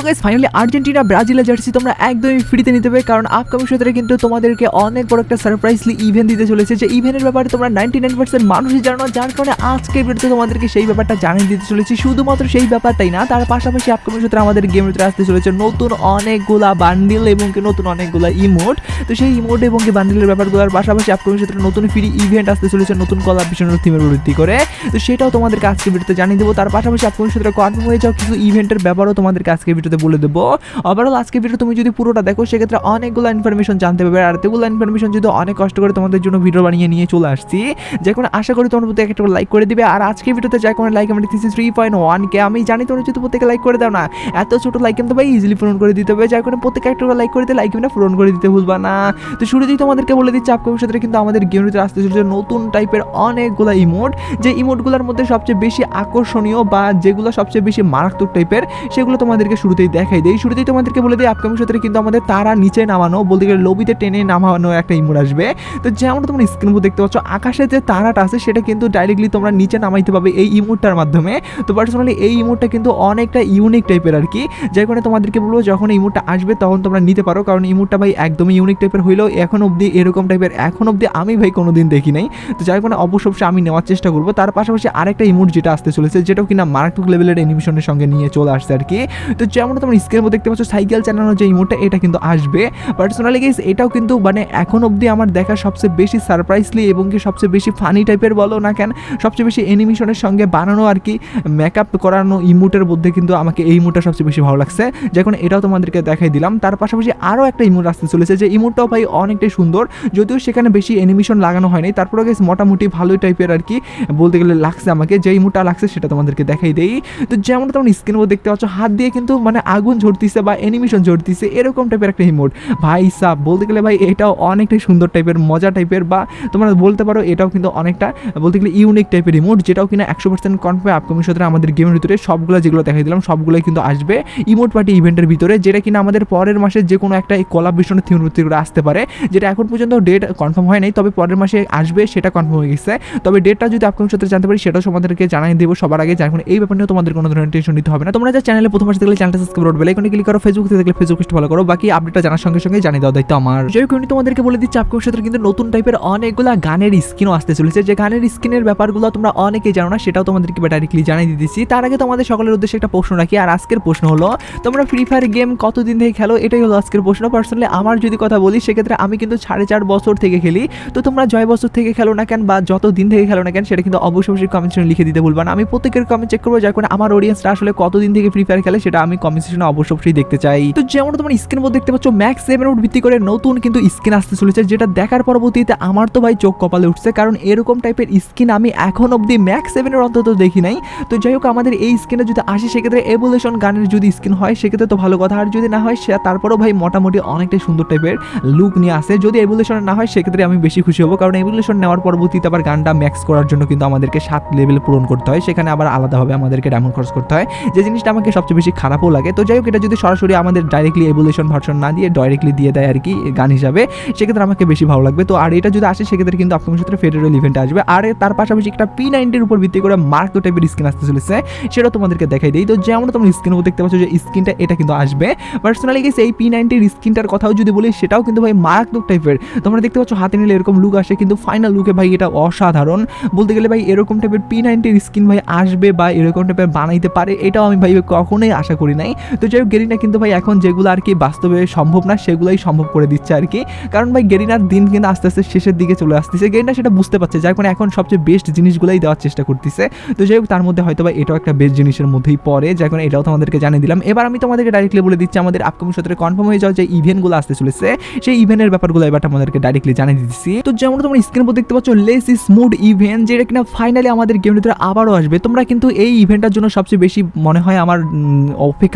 So guys finally Argentina ব্রাজিলের jersey তোমরা একদমই ফ্রিতে নিতে পারবে। কারণ আপকামিং সতেরে কিন্তু তোমাদেরকে অনেক বড় একটা সারপ্রাইজলি ইভেন্ট দিতে চলেছে। যে ইভেন্টের ব্যাপারে তোমরা নাইনটি নাইন পার্সেন্ট মানুষই জানো যার কারণে আজকে ভিডিওতে তোমাদেরকে সেই ব্যাপারটা জানিয়ে দিতে চলেছি। শুধুমাত্র সেই ব্যাপারটাই না, তার পাশাপাশি আপকামিং সতেরে আমাদের গেমের ভিতরে আসতে চলেছে নতুন অনেকগুলা বান্ডিল এবং কি নতুন অনেকগুলা ইমোট তো সেই ইমোট এবং কি বান্ডিলের ব্যাপারগুলোর পাশাপাশি আপকামিং সতেরে নতুন ফ্রি ইভেন্ট আসতে চলেছে, নতুন কলা ভীষণ থিমের ভিত্তি করে। তো সেটাও তোমাদেরকে আজকে ভিডিওতে জানিয়ে দেবো। তার পাশাপাশি আপকামিং সতেরে কনফার্ম হয়ে যাও। কিছু ইভেন্টের ব্যাপারও তোমাদেরকে আজকে ভিডিওতে বলে দেবো। ওভারঅল আজকে ভিডিও তুমি যদি পুরোটা দেখো, সেক্ষেত্রে অনেকগুলো ইনফরমেশন জানতে পারবে। আর এতগুলো ইনফরমেশন যদি অনেক কষ্ট করে তোমাদের জন্য ভিডিও বানিয়ে নিয়ে চলে আসছি, যে কোনো আশা করি তোমার প্রত্যেকে একটা লাইক করে দিবে। আর আজকে ভিডিওতে যাই কোনো লাইক আমি দিচ্ছি থ্রি পয়েন্ট ওয়ান কে আমি জানি তোমরা যদি প্রত্যেকে লাইক করে দাও না, এত ছোট লাইক কিন্তু ভাই ইজিলি পূরণ করে দিতে হবে। যাই কোনো প্রত্যেকে একটা লাইক করে দিতে লাইক কিন্তু পূরণ করে দিতে ভুলবা না। তো শুরুতেই তোমাদেরকে বলে দিচ্ছি আপকামিং সাথে কিন্তু আমাদের গেমটিতে আসতে চলেছে নতুন টাইপের অনেকগুলো ইমোট যে ইমোটগুলোর মধ্যে সবচেয়ে বেশি আকর্ষণীয় বা যেগুলো সবচেয়ে বেশি মারাত্মক টাইপের সেগুলো তোমাদেরকে শুরুতেই দেখাই দেই। শুরুতেই তোমাদেরকে বলে দিই আপকামিং সাথে কিন্তু আমাদের তারা নিচে নামানো বলতে গেলে লবিতে টেনে নামানো একটা ইমোট আসবে। তো যেমন তোমরা স্ক্রিন দেখতে পাচ্ছ, আকাশে যে তারাটা আছে, সেটা কিন্তু ডাইরেক্টলি তোমরা নিচে নামাইতে পারবে এই ইমোটটার মাধ্যমে। তো পার্সোনালি এই ইমোটটা কিন্তু অনেকটা ইউনিক টাইপের আর কি। যার কারণে তোমাদেরকে বলব, যখন ইমোটটা আসবে, তখন তোমরা নিতে পারো। কারণ ইমোটটা ভাই একদমই ইউনিক টাইপের হইলেও এখন অবধি এরকম টাইপের এখন অবধি আমি ভাই কোনোদিন দেখি নাই। তো যার কারণে অবশ্য অবশ্যই আমি নেওয়ার চেষ্টা করব। তার পাশাপাশি আরেকটা ইমোট যেটা আসতে চলেছে, যেটাও কিনা মারাত্মক লেভেলের অ্যানিমেশনের সঙ্গে নিয়ে চলে আসছে আর কি। তো যেমন তোমরা স্ক্রিনের মধ্যে দেখতে পাচ্ছ, সাইকেল চালানোর যে ইমোটটা এটা কিন্তু আসবে। পার্সোনালি গেস এটাও কিন্তু মানে এখন অবধি আমার দেখা সবচেয়ে বেশি সারপ্রাইজলি এবং কি সবচেয়ে বেশি ফানি টাইপের বলো না কেন, সবচেয়ে বেশি অ্যানিমেশনের সঙ্গে বানানো আর কি মেকআপ করানো ইমোটের মধ্যে কিন্তু আমাকে এই ইমোটটা সবচেয়ে বেশি ভালো লাগছে। যখন এটাও তোমাদেরকে দেখাই দিলাম, তার পাশাপাশি আরও একটা ইমোট আসতে চলেছে, যে ইমোটটাও ভাই অনেকটাই সুন্দর, যদিও সেখানে বেশি অ্যানিমেশন লাগানো হয়নি তারপরে গেছে মোটামুটি ভালোই টাইপের আর কি, বলতে গেলে লাগছে আমাকে, যে ইমোটটা লাগছে সেটা তোমাদেরকে দেখাই দেই। তো যেমন তোমরা স্ক্রিনের মধ্যে দেখতে পাচ্ছ, হাত দিয়ে কিন্তু মানে আগুন ঝরতিছে বা অ্যানিমেশন ঝরতিছে, এরকম টাইপের একটা ইমোট ভাই সাহ বলতে গেলে ভাই এটাও অনেকটাই সুন্দর টাইপের মজা টাইপের বা তোমরা বলতে পারো এটাও কিন্তু অনেকটা, বলতে গেলে ইউনিক টাইপের ইমোট যেটাও কিনা একশো পার্সেন্ট কনফার্ম আপকামিং সাথে আমাদের গেমের ভিতরে সবগুলো যেগুলো দেখাই দিলাম, সবগুলোই কিন্তু আসবে ইমোট পার্টি ইভেন্টের ভিতরে, যেটা কিনা আমাদের পরের মাসে যে কোনো একটা এই ভীষণের থিম ভিত্তি করে আসতে পারে, যেটা এখন পর্যন্ত ডেট কনফার্ম হয় নাই, তবে পরের মাসে আসবে, সেটা কনফার্ম হয়ে গেছে। তবে ডেটটা যদি আপকামিং সাথে জানতে পারি, সেটাও তোমাদেরকে জানাই দেবো সবার আগে, যার এই ব্যাপার নিয়ে তোমাদের কোনো ধরনের টেনশন নিতে হবে না। তোমরা যে চ্যানেলে প্রথম আসতে গেলে চ্যানেলটা সাবস্ক্রাইব করবে বেলাইকনে ক্লিক করো ফেসবুক থেকে দেখলে ফেসবুক ফলো করো। বাকি আপডেটটা জানার সঙ্গে সঙ্গে জানিয়ে দেওয়া দায়িত্ব আমার। হোক আমি তোমাদেরকে বলে দিচ্ছি আপকামিং সাথে কিন্তু নতুন টাইপের অনেকগুলা গানের স্কিনও আসতে চলেছে। যে গানের স্কিনের ব্যাপারগুলো তোমরা অনেকেই জানো না, সেটাও তোমাদেরকে ডাইরেক্টলি জানিয়ে দিতেছি তার আগে তোমাদের সকলের উদ্দেশ্যে একটা প্রশ্ন রাখি, আর আজকের প্রশ্ন হলো, তোমরা ফ্রি ফায়ার গেম কতদিন থেকে খেলো? এটাই হলো আজকের প্রশ্ন। পার্সোনালি আমার যদি কথা বলি, সেক্ষেত্রে আমি কিন্তু সাড়ে চার বছর থেকে খেলি। তো তোমরা জয় বছর থেকে খেলো না কেন, বা যত দিন থেকে খেলো না কেন, সেটা কিন্তু অবশ্যই অবশ্যই কমেন্ট লিখে দিতে ভুলবা না। আমি প্রত্যেকের কমেন্ট চেক করব কারণে আমার অডিয়েন্সরা আসলে কতদিন থেকে ফ্রি ফায়ার খেলে, সেটা আমি কমেন্ট সেকশনে অবশ্যই অবশ্যই দেখতে চাই। তো যেমন তোমার স্ক্রিন মধ্যে দেখতে পাচ্ছ ম্যাক্স সেভেন উপর ভিত্তি করে নতুন কিন্তু স্কিন আসতে চলেছে, যেটা দেখার পরবর্তীতে আমার তো ভাই চোখ কপালে উঠছে, কারণ এরকম টাইপের স্কিন আমি এখন অবধি ম্যাক্স সেভেনের অন্তত দেখি নাই। তো যাই হোক, আমাদের এই স্কিনে যদি আসে, সেক্ষেত্রে এভলিউশন গানের যদি স্কিন হয়, সেক্ষেত্রে তো ভালো কথা। আর যদি না হয়, সে তারপরও ভাই মোটামুটি অনেকটাই সুন্দর টাইপের লুক নিয়ে আসে। যদি এভলিউশন না হয়, সেক্ষেত্রে আমি বেশি খুশি হব, কারণ এভলিউশন নেওয়ার পরবর্তীতে আবার গানটা ম্যাক্স করার জন্য কিন্তু আমাদেরকে সাত লেভেল পূরণ করতে হয়। সেখানে আবার আলাদাভাবে আমাদেরকে ডায়মন্ড খরচ করতে হয়। যে জিনিসটা আমাকে সবচেয়ে বেশি খারাপও লাগে তো যাই হোক, এটা যদি সরাসরি আমাদের ডাইরেক্টলি এভলিউশন ভার্সন না দিয়ে ডাইরেক্টলি দিয়ে দেয় আর কি গান হিসাবে, সেক্ষেত্রে আমাকে বেশি ভালো লাগবে। তো আর এটা যদি আসে, সেক্ষেত্রে কিন্তু আপনার ক্ষেত্রে ফেডারেল ইভেন্ট আসবে। আর তার পাশাপাশি একটা পি নাইনটির উপর ভিত্তি করে মার্ক টাইপের স্কিন আসতে চলেছে সেটা তোমাদেরকে দেখাই দিই। তো যেমন তোমরা স্ক্রিন উপর দেখতে পাচ্ছ যে স্কিনটা এটা কিন্তু আসবে। পার্সোনালি গেছে এই পি নাইনটির স্কিনটার কথাও যদি বলি, সেটাও কিন্তু ভাই মারাত্মক টাইপের তোমরা দেখতে পাচ্ছ, হাতে নিলে এরকম লুক আসে, কিন্তু ফাইনাল লুকে ভাই এটা অসাধারণ। বলতে গেলে ভাই, এরকম টাইপের পি নাইনটির স্কিন ভাই আসবে বা এরকম টাইপের বানাইতে পারে, এটাও আমি ভাই কখনোই আশা করি নাই। তো যাই হোক গেরিনা কিন্তু ভাই এখন যেগুলো আর কি বাস্তবে সম্ভব না সেগুলোই সম্ভব করে দিচ্ছে আর কি। কারণ ভাই গেরিনার দিন কিন্তু আস্তে আস্তে শেষের দিকে চলে আসতেছে। গেরিনা সেটা বুঝতে পারছে যার কারণে এখন সবচেয়ে বেস্ট জিনিসগুলোই দেওয়ার চেষ্টা করতেছে। তো যাই হোক তার মধ্যে হয়তো বা এটাও একটা বেস্ট জিনিসের মধ্যেই পড়ে। যার কারণে এটাও তোমাদেরকে জানিয়ে দিলাম। এবার আমি তোমাদেরকে ডাইরেক্টলি বলে দিচ্ছি আমাদের আপকামিং সত্রে কনফার্ম হয়ে যাওয়া যে ইভেন্টগুলো আসতে চলেছে সেই ইভেন্টের ব্যাপারগুলো এবার আমাদেরকে ডাইরেক্টলি জানিয়ে দিচ্ছি। তো যেমন তোমরা স্ক্রিন উপর দেখতে পাচ্ছ লেস স্মুথ ইভেন্ট যেটা কিনা ফাইনালি আমাদের গেমের ভিতরে আবারও আসবে। তোমরা কিন্তু এই ইভেন্টটার জন্য সবচেয়ে বেশি মনে হয় আমার উম,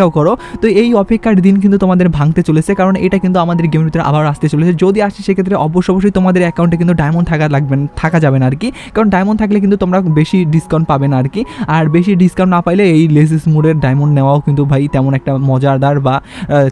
অপেক্ষাও করো। তো এই অপেক্ষার দিন কিন্তু তোমাদের ভাঙতে চলেছে, কারণ এটা কিন্তু আমাদের গেমের ভিতরে আবার আসতে চলেছে। যদি আসে, সেক্ষেত্রে অবশ্য অবশ্যই তোমাদের অ্যাকাউন্টে কিন্তু ডায়মন্ড থাকা লাগবে, থাকা যাবে না আর কি কারণ ডায়মন্ড থাকলে কিন্তু তোমরা বেশি ডিসকাউন্ট পাবে না আর কি আর বেশি ডিসকাউন্ট না পাইলে এই লেসিস মুডের ডায়মন্ড নেওয়াও কিন্তু ভাই তেমন একটা মজাদার বা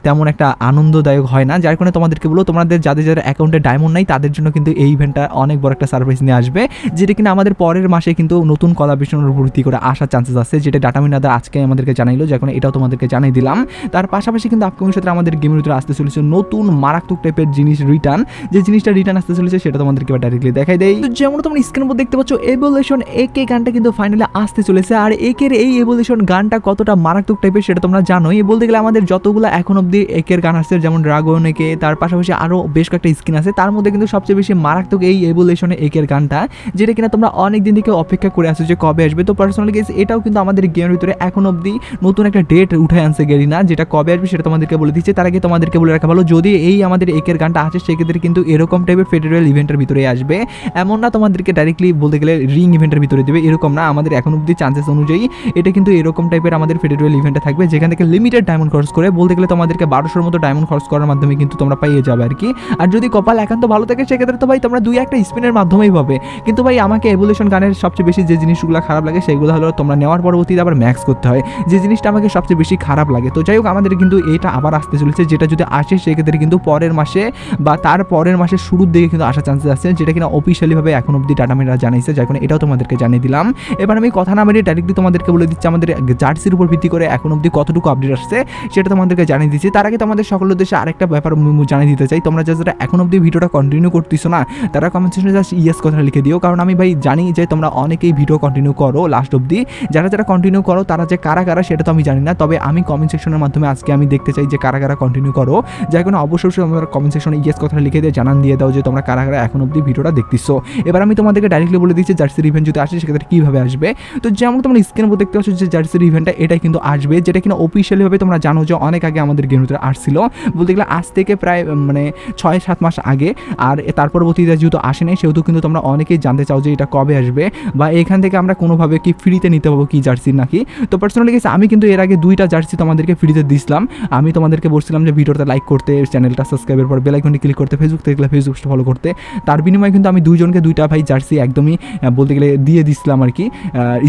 তেমন একটা আনন্দদায়ক হয় না। যার কারণে তোমাদেরকে বলো তোমাদের যাদের যাদের অ্যাকাউন্টে ডায়মন্ড নাই, তাদের জন্য কিন্তু এই ইভেন্টটা অনেক বড় একটা সার্ভিস নিয়ে আসবে। যেটা কিনা আমাদের পরের মাসে কিন্তু নতুন কলাবেশনের ভর্তি করে আসার চান্সেস আছে, যেটা ডাটা মিনাদার আজকে আমাদেরকে জানাইলো, যার কারণে এটাও তোমাদেরকে জানাই জানিয়ে দিলাম। তার পাশাপাশি কিন্তু আপকামিং সাথে আমাদের গেমের ভিতরে আসতে চলেছে নতুন মারাত্মক টাইপের জিনিস রিটার্ন যে জিনিসটা রিটার্ন আসতে চলেছে সেটা তোমাদেরকে ডাইরেক্টলি দেখাই দেয় তো যেমন তোমরা স্ক্রিনের উপর দেখতে পাচ্ছ এভলিউশন একে গানটা কিন্তু ফাইনালি আসতে চলেছে। আর একের এই এভলিউশন গানটা কতটা মারাত্মক টাইপের সেটা তোমরা জানোই। বলতে গেলে আমাদের যতগুলো এখন অব্দি একের গান আসছে, যেমন ড্রাগন একে তার পাশাপাশি আরও বেশ কয়েকটা স্কিন আছে। তার মধ্যে কিন্তু সবচেয়ে বেশি মারাত্মক এই এভলিউশনে একের গানটা, যেটা কিনা তোমরা অনেক দিন থেকে অপেক্ষা করে আসছো যে কবে আসবে। তো পার্সোনালি গেস এটাও কিন্তু আমাদের গেমের ভিতরে এখন অব্দি নতুন একটা ডেট উঠে আনছে গেরিনা যেটা কবে আসবে সেটা তোমাদেরকে বলে দিচ্ছে। তার আগে তোমাদেরকে বলে রাখা ভালো, যদি এই আমাদের একের গানটা আসে, সেক্ষেত্রে কিন্তু এরকম টাইপের ফেডারেল ইভেন্টের ভিতরে আসবে। এমন না তোমাদেরকে ডাইরেক্টলি বলতে গেলে রিং ইভেন্টের ভিতরে দেবে, এরকম না। আমাদের এখন অব্দি চান্সেস অনুযায়ী এটা কিন্তু এরকম টাইপের আমাদের ফেডারেল ইভেন্টে থাকবে, যেখান থেকে লিমিটেড ডায়মন্ড খরচ করে, বলতে গেলে তোমাদেরকে বারোশোর মতো ডায়মন্ড খরচ করার মাধ্যমে কিন্তু তোমরা পাইয়ে যাবে আর কি আর যদি কপাল একান্ত ভালো থাকে, সেক্ষেত্রে তো ভাই তোমরা দুই একটা স্পিনের মাধ্যমেই পাবে। কিন্তু ভাই আমাকে এভলিউশন গানের সবচেয়ে বেশি যে জিনিসগুলো খারাপ লাগে, সেগুলো হলো তোমরা নেওয়ার পরবর্তীতে আবার ম্যাক্স করতে হয়। যে জিনিসটা আমাকে সবচেয়ে বেশি খারাপ লাগে। তো যাই হোক, আমাদের কিন্তু এটা আবার আসতে চলেছে, যেটা যদি আসে, সেক্ষেত্রে কিন্তু পরের মাসে বা তার পরের মাসের শুরুর দিকে কিন্তু আসার চান্সেস আছে, যেটা কিনা অফিসিয়ালিভাবে এখন অব্দি ডাটামিরা জানিয়েছে কারণে এটাও তোমাদেরকে জানিয়ে দিলাম। এবার আমি কথা না বেরিয়ে ডাইরেক্টলি তোমাদেরকে বলে দিচ্ছি, আমাদের জার্সির উপর ভিত্তি করে এখন অব্দি কতটুকু আপডেট আসছে, সেটা তোমাদেরকে জানিয়ে দিচ্ছি। তার আগে তোমাদের সকল উদ্দেশ্যে আরেকটা ব্যাপার জানিয়ে দিতে চাই, তোমরা যারা এখন অব্দি ভিডিওটা কন্টিনিউ করতেছো না, তারা কমেন্ট সেকশনে জাস্ট ইয়েস কথা লিখে দিও, কারণ আমি ভাই জানি যে তোমরা অনেকেই ভিডিও কন্টিনিউ করো লাস্ট অব্দি যারা যারা কন্টিনিউ করো, তারা যে কারা কারা, সেটা তো আমি জানি না, তবে আমি কমেন্ট সেকশনের মাধ্যমে আজকে আমি দেখতে চাই যে কারা কারা কন্টিনিউ করো। যার কোনো অবশ্যই তোমরা কমেন্ট সেকশনে ইয়েস কথা লিখে দিয়ে জানান দিয়ে দাও যে তোমরা কারা কারা এখন অব্দি ভিডিওটা দেখতেছো। এবার আমি তোমাদেরকে ডাইরেক্টলি বলে দিচ্ছি জার্সির ইভেন্ট যদি আসে সেক্ষেত্রে কীভাবে আসবে? তো যেমন তোমরা স্ক্রিনের উপর দেখতে পাচ্ছ যে জার্সির ইভেন্টটা এটাই কিন্তু আসবে, যেটা কিনা অফিসিয়ালিভাবে তোমরা জানো যে অনেক আগে আমাদের গেমের ভিতরে আসছিল। বলতে গেলে আজ থেকে প্রায় মানে ছয় সাত মাস আগে। আর তার পরবর্তীতে যেহেতু আসে নাই, সেহেতু কিন্তু তোমরা অনেকেই জানতে চাও যে এটা কবে আসবে। বা এখান থেকে আমরা কোনোভাবে কি ফ্রিতে নিতে পারব কি জার্সি নাকি? তো পার্সোনালি গেছে আমি কিন্তু এর আগে দুইটা জার্সি তোমাদেরকে ফ্রিতে দিছিলাম। আমি তোমাদেরকে বলছিলাম যে ভিডিওটা লাইক করতে চ্যানেলটা সাবস্ক্রাইবের পর বেলাইকনটি ক্লিক করতে ফেসবুক থেকে ফেসবুক ফলো করতে। তার বিনিময়ে কিন্তু আমি দুইজনকে, দুইটা ভাই জার্সি একদমই বলতে গেলে দিয়ে দিছিলাম আর কি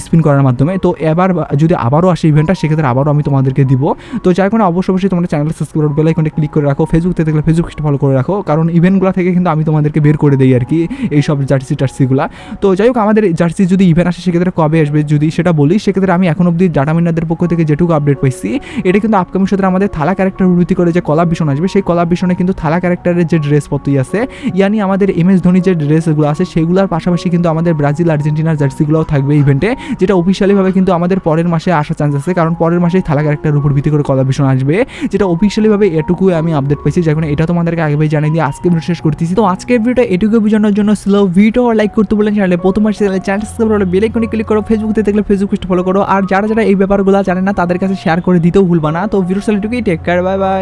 স্পিন করার মাধ্যমে। তো এবার যদি আবারও আসে ইভেন্টটা সেক্ষেত্রে আবারও আমি তোমাদেরকে দিব। তো যার কারণে অবশ্যই অবশ্যই তোমরা চ্যানেলটা সাবস্ক্রাইব বেল আইকনটা ক্লিক করে রাখো ফেসবুক থেকে ফেসবুক ফলো করে রাখো, কারণ ইভেন্টগুলো থেকে কিন্তু আমি তোমাদেরকে বের করে দিই আর কি এই সব জার্সি টার্সিগুলো। তো যাই হোক, আমাদের জার্সি যদি ইভেন্ট আসে, সেক্ষেত্রে কবে আসবে যদি সেটা বলি, সেক্ষেত্রে আমি এখন অব্দি ডাটা মিনারদের পক্ষ থেকে যেটুকু আপডেট পাইছি এটা কিন্তু আপকামিং সাথে আমাদের থালা ক্যারেক্টার ভিত্তি করে যে কলাপ ভীষণ আসবে, সেই কলাপ ভীষণে কিন্তু থালা ক্যারেক্টারের যে ড্রেসপত্রই আছে, ইয়ানি আমাদের এম এস ধোনি যে ড্রেসগুলো আছে, সেগুলোর পাশাপাশি কিন্তু আমাদের ব্রাজিল, আর্জেন্টিনার জার্সিগুলোও থাকবে ইভেন্টে যেটা অফিসিয়ালিভাবে কিন্তু আমাদের পরের মাসে আসার চান্স আছে, কারণ পরের মাসেই থালা ক্যারেক্টারের উপর ভিত্তি করে কলাপ ভীষণ আসবে, যেটা অফিসিয়ালিভাবে এটুকুই আমি আপডেট পাইছি যখন এটা তোমাদেরকে আগে ভাই জানিয়ে দিয়ে আজকে ভিডিও শেষ করতেছি। তো আজকের ভিডিওটা এটুকু বোঝানোর জন্য স্লো ভিডিও লাইক করতে বলেন চ্যানেলে প্রথম আসছে চ্যানেল সাবস্ক্রাইব করে বেল আইকনে ক্লিক করো ফেসবুক থেকে দেখলে ফেসবুক পেজটা ফলো করো। আর যারা যারা এই ব্যাপারগুলো জানে না, তাদের কাছে শেয়ার করে দিতেও ভুলবা না। তো ভিডিও সেলিটুকুই টেক কেয়ার বাই বাই